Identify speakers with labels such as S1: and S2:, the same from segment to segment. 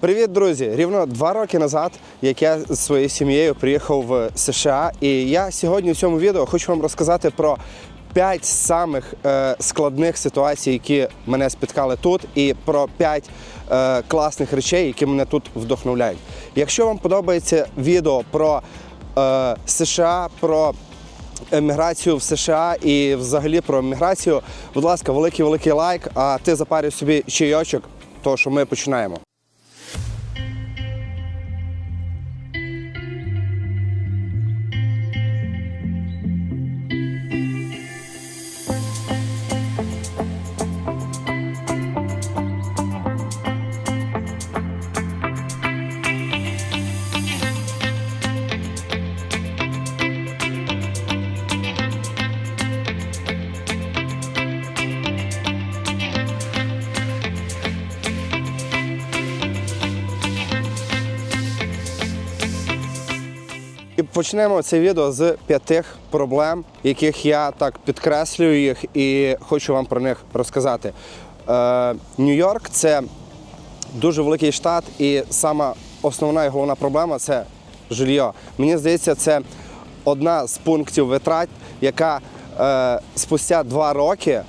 S1: Привіт, друзі! Рівно два роки назад, як я з своєю сім'єю приїхав в США, і я сьогодні в цьому відео хочу вам розказати про п'ять самих е, складних ситуацій, які мене спіткали тут, і про п'ять е, класних речей, які мене тут вдохновляють. Якщо вам подобається відео про е, США, про еміграцію в США і взагалі про еміграцію, будь ласка, великий великий лайк. А ти запарюй собі чайочок, тому що ми починаємо. Почнемо це відео з п'яти проблем, яких я так підкреслюю їх і хочу вам про них розказати. Е, Нью-Йорк це дуже великий штат, і сама основна і головна проблема це жилье. Мені здається, це одна з пунктів витрат, яка е, спустя два роки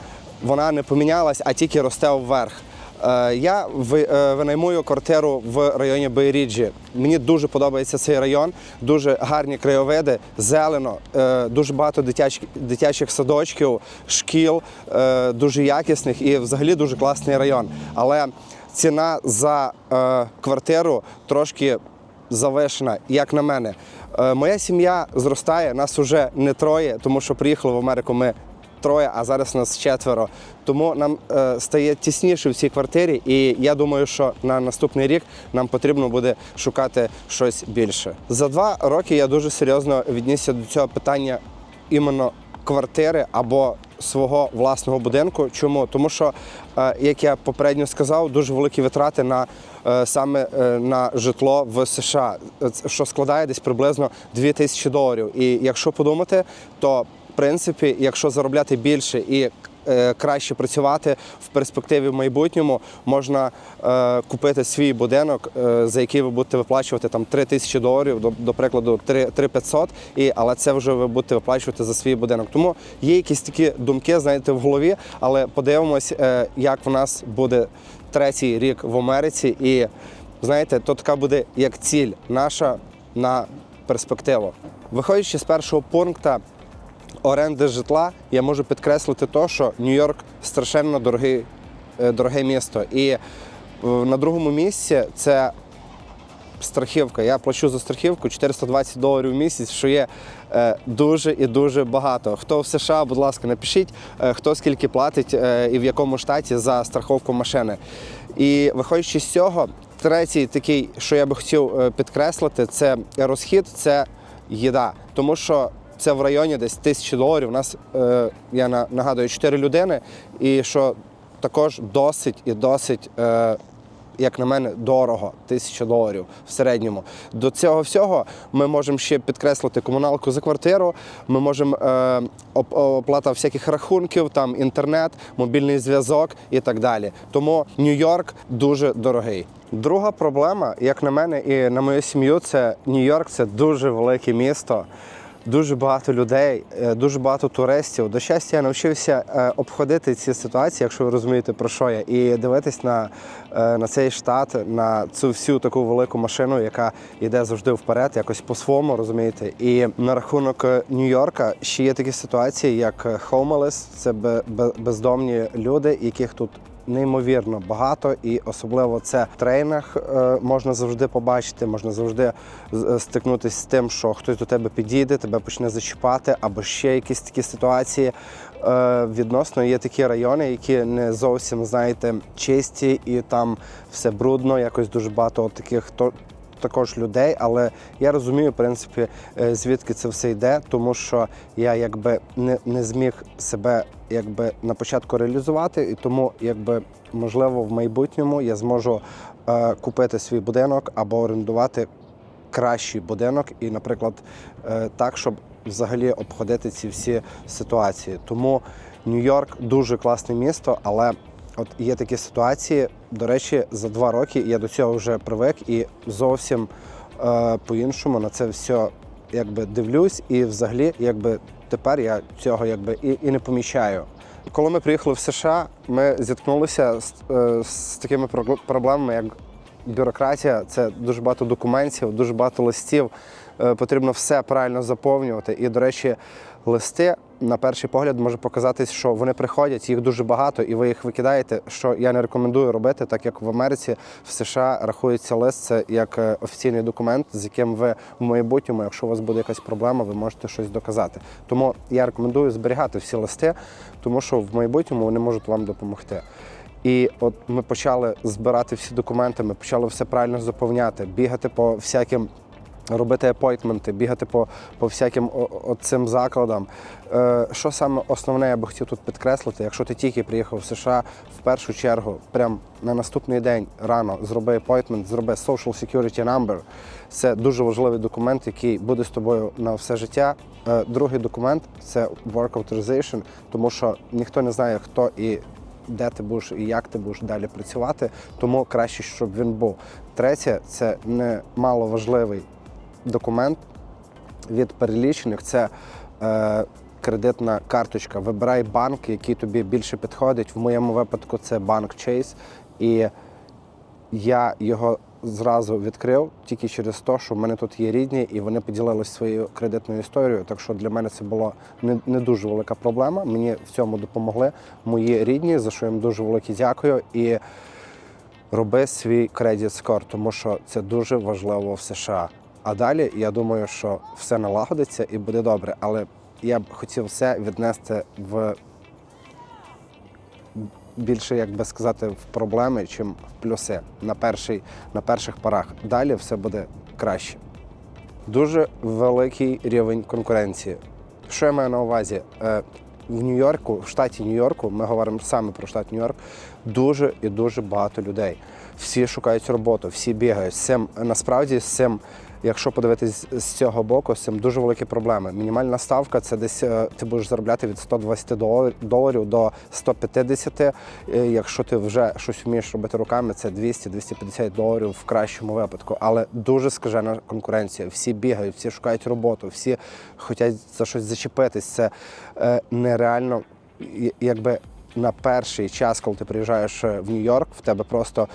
S1: вона не помінялась, а тільки росте вверх. Е, Я е, винаймую квартиру в районі Бейріджі. Мені дуже подобається цей район, дуже гарні краєвиди, зелено, е, дуже багато дитячих, дитячих садочків, шкіл, дуже якісних і взагалі дуже класний район. Але ціна за квартиру трошки завишена, як на мене. Моя сім'я зростає, нас вже не троє, тому що приїхали в Америку ми троє, а зараз нас четверо. Тому нам е, стає тісніше в цій квартирі, і я думаю, що на наступний рік нам потрібно буде шукати щось більше. За два роки я дуже серйозно віднісся до цього питання іменно квартири або свого власного будинку. Чому? Тому що, е, як я попередньо сказав, дуже великі витрати на е, саме е, на житло в США, Е, що складає десь приблизно 2 тисячі доларів. І якщо подумати, то принципі, якщо заробляти більше і е, краще працювати в перспективі в майбутньому, можна е, купити свій будинок, е, за який ви будете виплачувати там 3 тисячі доларів, до, прикладу, 3, 3 500, і, але це вже ви будете виплачувати за свій будинок. Тому є якісь такі думки, знаєте, в голові, але подивимось, як в нас буде третій рік в Америці. І знаєте, то така буде як ціль наша на перспективу. Виходячи з першого пункту, оренди житла, я можу підкреслити те, що Нью-Йорк страшенно дорогий, е, дороге місто. І е, на другому місці це страхівка. Я плачу за страхівку 420 доларів в місяць, що є е, дуже і дуже багато. Хто в США, будь ласка, напишіть, е, хто скільки платить і в якому штаті за страховку машини. І виходячи з цього, третій такий, що я би хотів підкреслити, це розхід, це їда. Тому що це в районі десь тисячі доларів. У нас, е, я на- нагадую, чотири людини, і що також досить і досить. Е, як на мене, дорого, тисяча доларів в середньому. До цього всього ми можемо ще підкреслити комуналку за квартиру. Ми можемо е, оплата всяких рахунків, там інтернет, мобільний зв'язок і так далі. Тому Нью-Йорк дуже дорогий. Друга проблема, як на мене, і на мою сім'ю, це Нью-Йорк це дуже велике місто. Дуже багато людей, е, дуже багато туристів. До щастя, я навчився е, обходити ці ситуації, якщо ви розумієте про що я, і дивитись на, е, на цей штат, на цю всю таку велику машину, яка йде завжди вперед, якось по-своєму, розумієте. І на рахунок Нью-Йорка ще є такі ситуації, як homeless, це бе- бе- бездомні люди, яких тут неймовірно багато, і особливо це в трейнах е, можна завжди побачити, можна завжди е, стикнутися з тим, що хтось до тебе підійде, тебе почне зачіпати, або ще якісь такі ситуації. Е, Відносно є такі райони, які не зовсім знаєте чисті, і там все брудно, якось дуже багато от таких. Також людей, але я розумію, в принципі, звідки це все йде, тому що я якби не, не зміг себе якби на початку реалізувати, і тому, якби можливо, в майбутньому я зможу е, купити свій будинок або орендувати кращий будинок, і, наприклад, е, так, щоб взагалі обходити ці всі ситуації. Тому Нью-Йорк дуже класне місто, але От є такі ситуації. До речі, за два роки я до цього вже привик і зовсім е, по-іншому на це все якби дивлюсь, і взагалі, якби тепер я цього якби і, і не помічаю. Коли ми приїхали в США, ми зіткнулися з, е, з такими проблемами, як бюрократія. Це дуже багато документів, дуже багато листів. Е, Потрібно все правильно заповнювати. І, до речі, листи на перший погляд може показатись, що вони приходять, їх дуже багато, і ви їх викидаєте. Що я не рекомендую робити, так як в Америці в США рахується лист це як е, офіційний документ, з яким ви в майбутньому, якщо у вас буде якась проблема, ви можете щось доказати. Тому я рекомендую зберігати всі листи, тому що в майбутньому вони можуть вам допомогти. І от ми почали збирати всі документи, ми почали все правильно заповняти, бігати по всяким. Робити апойтменти, бігати по, по всяким цим закладам. Е, що саме основне я би хотів тут підкреслити, якщо ти тільки приїхав в США, в першу чергу, прям на наступний день рано зроби апойтмент, зроби Social Security Number. Це дуже важливий документ, який буде з тобою на все життя. Е, другий документ це Work Authorization, тому що ніхто не знає, хто і де ти будеш і як ти будеш далі працювати, тому краще, щоб він був. Третє, це не мало важливий документ від перелічених. Це е, кредитна карточка. Вибирай банк, який тобі більше підходить. В моєму випадку це банк Chase. І я його зразу відкрив тільки через те, що в мене тут є рідні, і вони поділилися своєю кредитною історією. Так що для мене це була не, не дуже велика проблема. Мені в цьому допомогли мої рідні, за що їм дуже велике дякую. І роби свій кредит скор, тому що це дуже важливо в США. А далі я думаю, що все налагодиться і буде добре. Але я б хотів все віднести в більше, як би сказати, в проблеми, чим в плюси на, перший, на перших порах. Далі все буде краще. Дуже великий рівень конкуренції. Що я маю на увазі? Е, В Нью-Йорку, в штаті Нью-Йорку, ми говоримо саме про штат Нью-Йорк, дуже і дуже багато людей. Всі шукають роботу, всі бігають. З цим насправді з цим, якщо подивитись з цього боку, з цим дуже великі проблеми. Мінімальна ставка це десь е, ти будеш заробляти від 120 доларів до 150. Е, Якщо ти вже щось вмієш робити руками, це 200-250 доларів в кращому випадку. Але дуже скажена конкуренція. Всі бігають, всі шукають роботу, всі хочуть за щось зачепитись. Це е, нереально, якби на перший час, коли ти приїжджаєш е, в Нью-Йорк, в тебе просто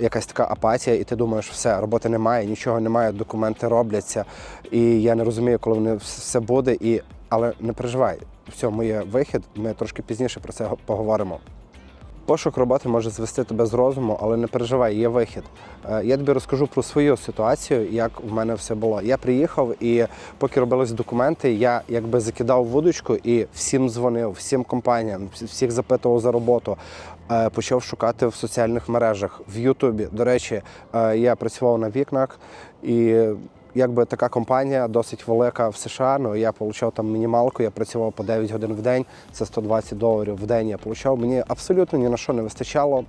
S1: якась така апатія, і ти думаєш, все, роботи немає, нічого немає, документи робляться. І я не розумію, коли вони все буде. І... Але не переживай, в цьому є вихід. Ми трошки пізніше про це поговоримо. Пошук роботи може звести тебе з розуму, але не переживай, є вихід. Е, Я тобі розкажу про свою ситуацію, як в мене все було. Я приїхав і поки робились документи, я якби закидав вудочку і всім дзвонив, всім компаніям, всіх запитував за роботу. Е, Почав шукати в соціальних мережах, в Ютубі. До речі, е, я працював на вікнах і. Якби така компанія досить велика в США, ну я отримав там мінімалку, я працював по 9 годин в день, це 120 доларів в день я отримав. Мені абсолютно ні на що не вистачало.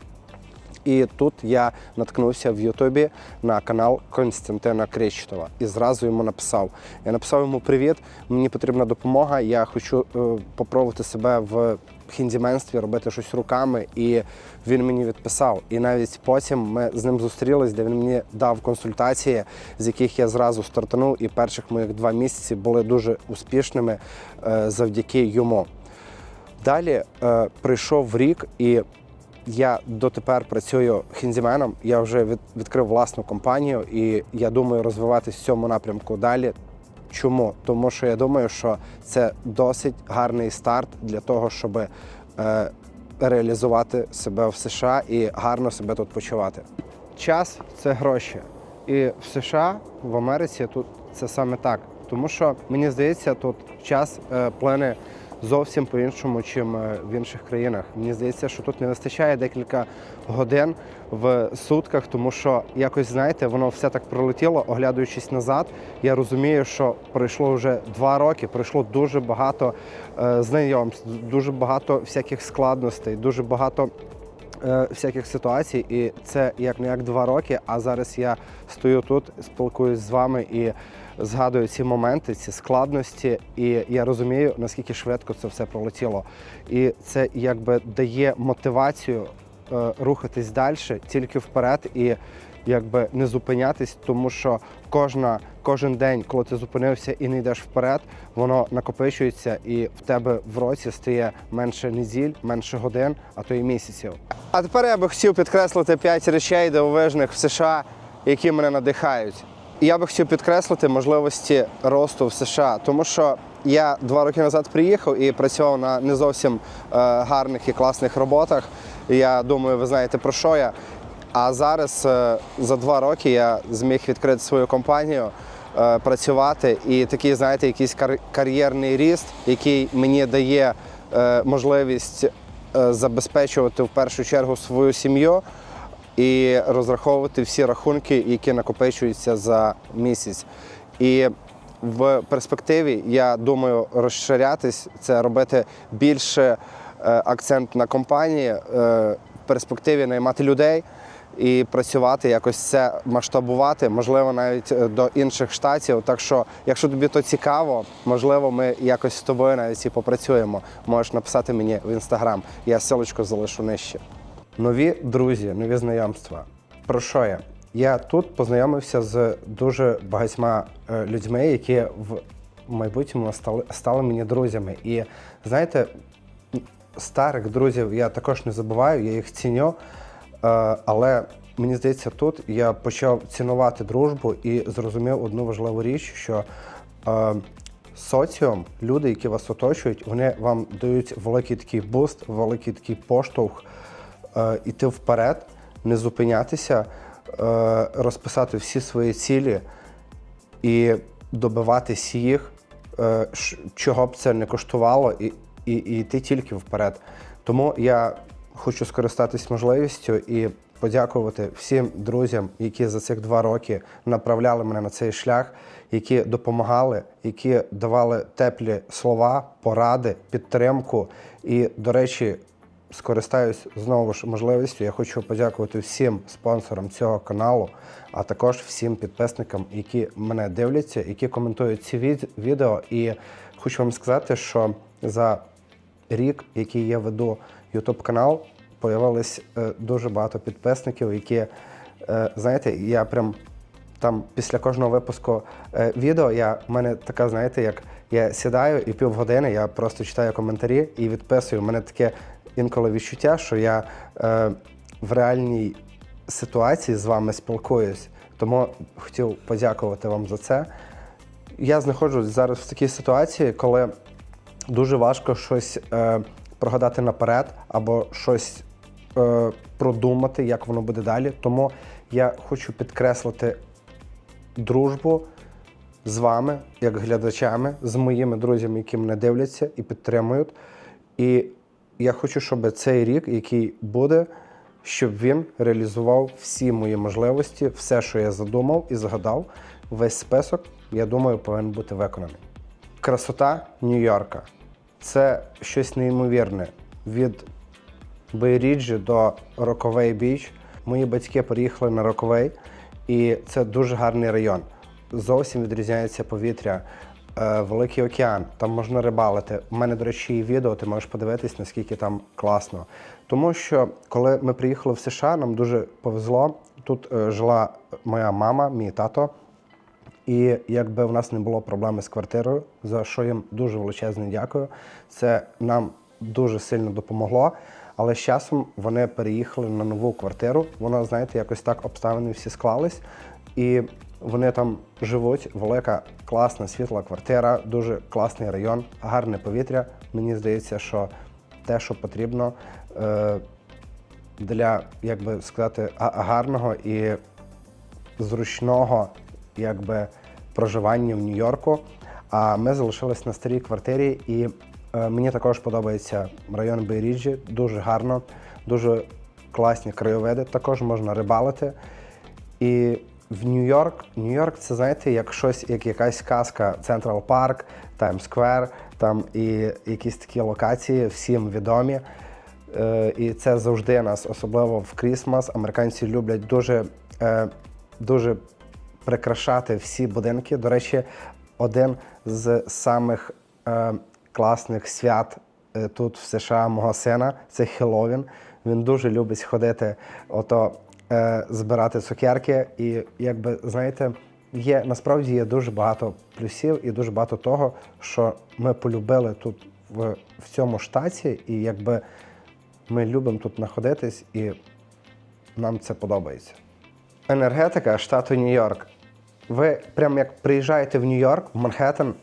S1: І тут я наткнувся в Ютубі на канал Константина Кречетова і зразу йому написав. Я написав йому привіт, мені потрібна допомога. Я хочу е, попробувати себе в хіндіменстві, робити щось руками. І він мені відписав. І навіть потім ми з ним зустрілись, де він мені дав консультації, з яких я зразу стартанув. І перших моїх два місяці були дуже успішними е, завдяки йому. Далі е, прийшов рік, і я дотепер працюю хіндіменом. Я вже від, відкрив власну компанію, і я думаю розвиватись в цьому напрямку далі. Чому? Тому що я думаю, що це досить гарний старт для того, щоб е, реалізувати себе в США і гарно себе тут почувати. Час це гроші. І в США, в Америці тут це саме так. Тому що мені здається, тут час е, плине зовсім по-іншому, чим е, в інших країнах. Мені здається, що тут не вистачає декілька годин в сутках, тому що якось знаєте, воно все так пролетіло, оглядуючись назад. Я розумію, що пройшло вже два роки, пройшло дуже багато е, знайомств, дуже багато всяких складностей, дуже багато е, всяких ситуацій, і це як не як два роки. А зараз я стою тут, спілкуюсь з вами і згадую ці моменти, ці складності, і я розумію, наскільки швидко це все пролетіло. І це якби дає мотивацію е, рухатись далі, тільки вперед і якби не зупинятись, тому що кожна, кожен день, коли ти зупинився і не йдеш вперед, воно накопичується, і в тебе в році стає менше неділь, менше годин, а то і місяців. А тепер я би хотів підкреслити п'ять речей дивовижних в США, які мене надихають. Я би хотів підкреслити можливості росту в США, тому що я два роки назад приїхав і працював на не зовсім е, гарних і класних роботах. Я думаю, ви знаєте про що я. А зараз е, за два роки я зміг відкрити свою компанію, е, працювати і такий, знаєте, якийсь кар- кар'єрний ріст, який мені дає можливість забезпечувати в першу чергу свою сім'ю і розраховувати всі рахунки, які накопичуються за місяць. І в перспективі я думаю розширятись, це робити більше е, акцент на компанії, е, в перспективі наймати людей і працювати, якось це масштабувати, можливо, навіть е, до інших штатів. Так що, якщо тобі то цікаво, можливо, ми якось з тобою навіть і попрацюємо. Можеш написати мені в інстаграм. Я ссылочку залишу нижче. Нові друзі, нові знайомства. Про що я? Я тут познайомився з дуже багатьма е, людьми, які в майбутньому стали, стали мені друзями. І знаєте, старих друзів я також не забуваю, я їх ціню. Е, Але мені здається, тут я почав цінувати дружбу і зрозумів одну важливу річ, що е, соціум, люди, які вас оточують, вони вам дають великий такий буст, великий такий поштовх іти вперед, не зупинятися, е, розписати всі свої цілі і добиватись їх, е, чого б це не коштувало, і, і, і йти тільки вперед. Тому я хочу скористатись можливістю і подякувати всім друзям, які за цих два роки направляли мене на цей шлях, які допомагали, які давали теплі слова, поради, підтримку. І, до речі, скористаюсь знову ж можливістю. Я хочу подякувати всім спонсорам цього каналу, а також всім підписникам, які мене дивляться, які коментують ці від- відео. І хочу вам сказати, що за рік, який я веду YouTube канал, появилось е, дуже багато підписників, які, е, знаєте, я прям там після кожного випуску е, відео я в мене така, знаєте, як я сідаю і півгодини я просто читаю коментарі і відписую. У мене таке інколи відчуття, що я е, в реальній ситуації з вами спілкуюсь. Тому хотів подякувати вам за це. Я знаходжусь зараз в такій ситуації, коли дуже важко щось е, прогадати наперед або щось е, продумати, як воно буде далі. Тому я хочу підкреслити дружбу з вами, як глядачами, з моїми друзями, які мене дивляться і підтримують. І я хочу, щоб цей рік, який буде, щоб він реалізував всі мої можливості, все, що я задумав і згадав. Весь список, я думаю, повинен бути виконаний. Красота Нью-Йорка це щось неймовірне. Від Бейріджі до Роковей Біч. Мої батьки переїхали на Роковей, і це дуже гарний район. Зовсім відрізняється повітря, великий океан, там можна рибалити. У мене, до речі, є відео, ти можеш подивитись, наскільки там класно. Тому що коли ми приїхали в США, нам дуже повезло. Тут е, жила моя мама, мій тато. І якби в нас не було проблеми з квартирою, за що їм дуже величезне дякую. Це нам дуже сильно допомогло. Але з часом вони переїхали на нову квартиру. Воно, знаєте, якось так обставини всі склались. І вони там живуть. Велика, класна, світла квартира, дуже класний район, гарне повітря. Мені здається, що те, що потрібно е, для, як би сказати, гарного і зручного якби, проживання в Нью-Йорку. А ми залишились на старій квартирі, і е, мені також подобається район Бейріджі, дуже гарно, дуже класні краєвиди. Також можна рибалити. І в Нью-Йорк, Нью-Йорк це знаєте, як щось, як якась казка, Централ Парк, Таймс Сквер, там і якісь такі локації, всім відомі. Е, і це завжди нас, особливо в Крісмас. Американці люблять дуже, е, дуже прикрашати всі будинки. До речі, один з самих е, класних свят е, тут в США мого сина це Хеллоуін. Він дуже любить ходити, ото е, збирати цукерки. І якби знаєте, є насправді є дуже багато плюсів і дуже багато того, що ми полюбили тут в, в цьому штаті, і якби ми любимо тут знаходитись, і нам це подобається. Енергетика штату Нью-Йорк. Ви прямо як приїжджаєте в Нью-Йорк, в Манхеттен,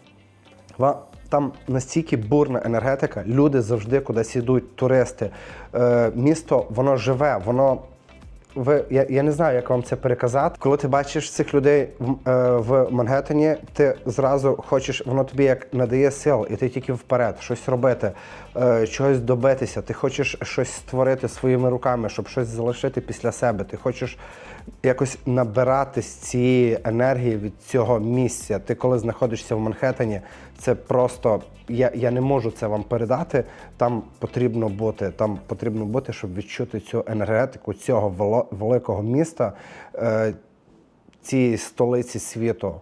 S1: там настільки бурна енергетика, люди завжди кудись йдуть, туристи. Е, місто воно живе, воно. Ви, я, я не знаю, як вам це переказати. Коли ти бачиш цих людей в, е, в Мангеттені, ти зразу хочеш, воно тобі як надає сил, і ти тільки вперед, щось робити, чогось добитися. Ти хочеш щось створити своїми руками, щоб щось залишити після себе. Ти хочеш якось набирати з цієї енергії від цього місця. Ти коли знаходишся в Манхеттені, це просто я, я не можу це вам передати. Там потрібно бути. Там потрібно бути, щоб відчути цю енергетику цього великого міста, е, цієї столиці світу.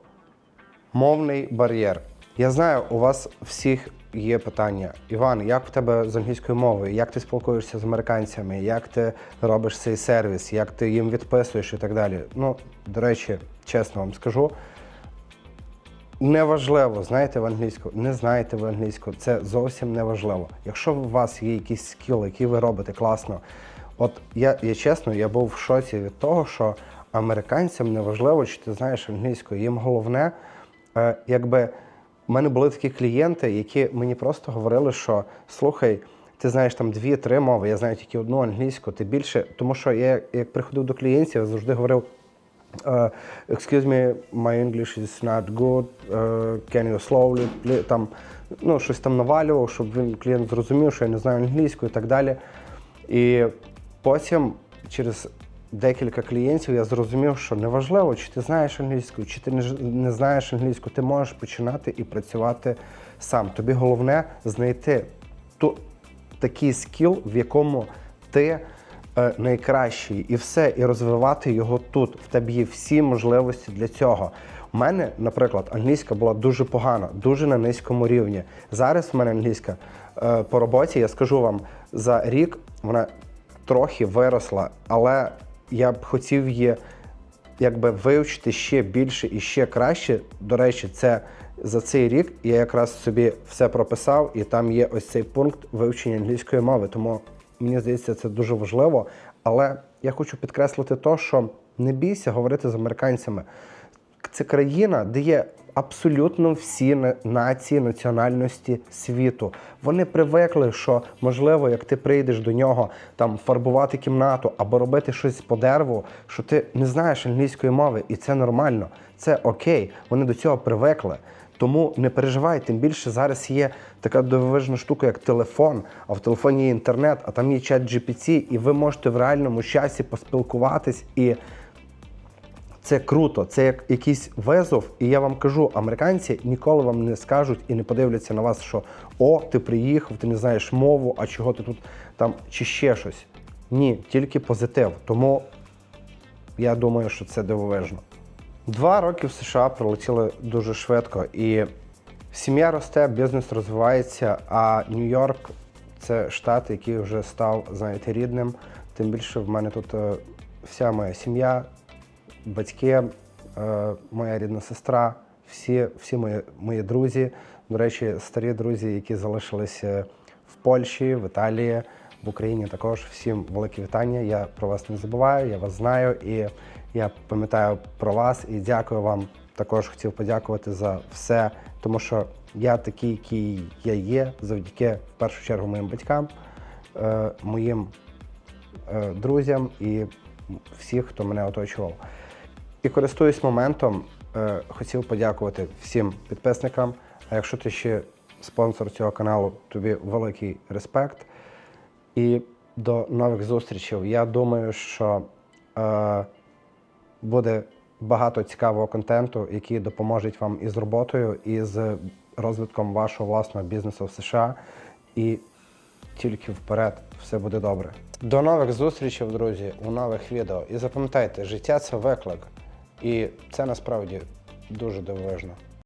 S1: Мовний бар'єр. Я знаю, у вас всіх є питання. Іван, як в тебе з англійською мовою? Як ти спілкуєшся з американцями? Як ти робиш цей сервіс? Як ти їм відписуєш і так далі? Ну, до речі, чесно вам скажу. Неважливо, знаєте ви англійську, не знаєте ви англійську, це зовсім не важливо. Якщо у вас є якийсь скіл, який ви робите класно, от я, я чесно, я був в шоці від того, що американцям не важливо, чи ти знаєш англійську. Їм головне, е, якби в мене були такі клієнти, які мені просто говорили, що слухай, ти знаєш там дві-три мови, я знаю тільки одну англійську, ти більше, тому що я як приходив до клієнтів, я завжди говорив. Uh, excuse me, my English is not good. Uh, can you slowly? Там, ну, щось там навалював, щоб він клієнт зрозумів, що я не знаю англійську і так далі. І потім, через декілька клієнтів, я зрозумів, що неважливо, чи ти знаєш англійську, чи ти не, знаєш англійську, ти можеш починати і працювати сам. Тобі головне знайти ту, такий скіл, в якому ти е, найкращий, і все, і розвивати його тут. В тебе є всі можливості для цього. У мене, наприклад, англійська була дуже погана, дуже на низькому рівні. Зараз в мене англійська е, по роботі, я скажу вам, за рік вона трохи виросла, але я б хотів її якби вивчити ще більше і ще краще. До речі, це за цей рік я якраз собі все прописав, і там є ось цей пункт вивчення англійської мови. Тому мені здається, це дуже важливо. Але я хочу підкреслити то, що не бійся говорити з американцями. Це країна, де є абсолютно всі на- нації, національності світу. Вони привикли, що можливо, як ти прийдеш до нього там фарбувати кімнату або робити щось по дереву, що ти не знаєш англійської мови, і це нормально, це окей. Вони до цього привикли. Тому не переживай, тим більше зараз є така дивовижна штука, як телефон, а в телефоні є інтернет, а там є чат GPT, і ви можете в реальному часі поспілкуватись і це круто, це як якийсь визов. І я вам кажу, американці ніколи вам не скажуть і не подивляться на вас, що о, ти приїхав, ти не знаєш мову, а чого ти тут там чи ще щось. Ні, тільки позитив. Тому я думаю, що це дивовижно. Два роки в США пролетіли дуже швидко, і сім'я росте, бізнес розвивається, а Нью-Йорк це штат, який вже став, знаєте, рідним. Тим більше в мене тут е, вся моя сім'я, батьки, е, моя рідна сестра, всі, всі мої, мої друзі. До речі, старі друзі, які залишилися в Польщі, в Італії, в Україні також. Всім велике вітання. Я про вас не забуваю, я вас знаю і я пам'ятаю про вас і дякую вам. Також хотів подякувати за все, тому що я такий, який я є, завдяки в першу чергу моїм батькам, е, моїм е, друзям і всіх, хто мене оточував. І користуюсь моментом, е, хотів подякувати всім підписникам. А якщо ти ще спонсор цього каналу, тобі великий респект. І до нових зустрічей. Я думаю, що е, буде багато цікавого контенту, який допоможе вам і з роботою, і з розвитком вашого власного бізнесу в США. І тільки вперед, все буде добре. До нових зустрічей, друзі, у нових відео. І запам'ятайте, життя це виклик. І це насправді дуже дивовижно.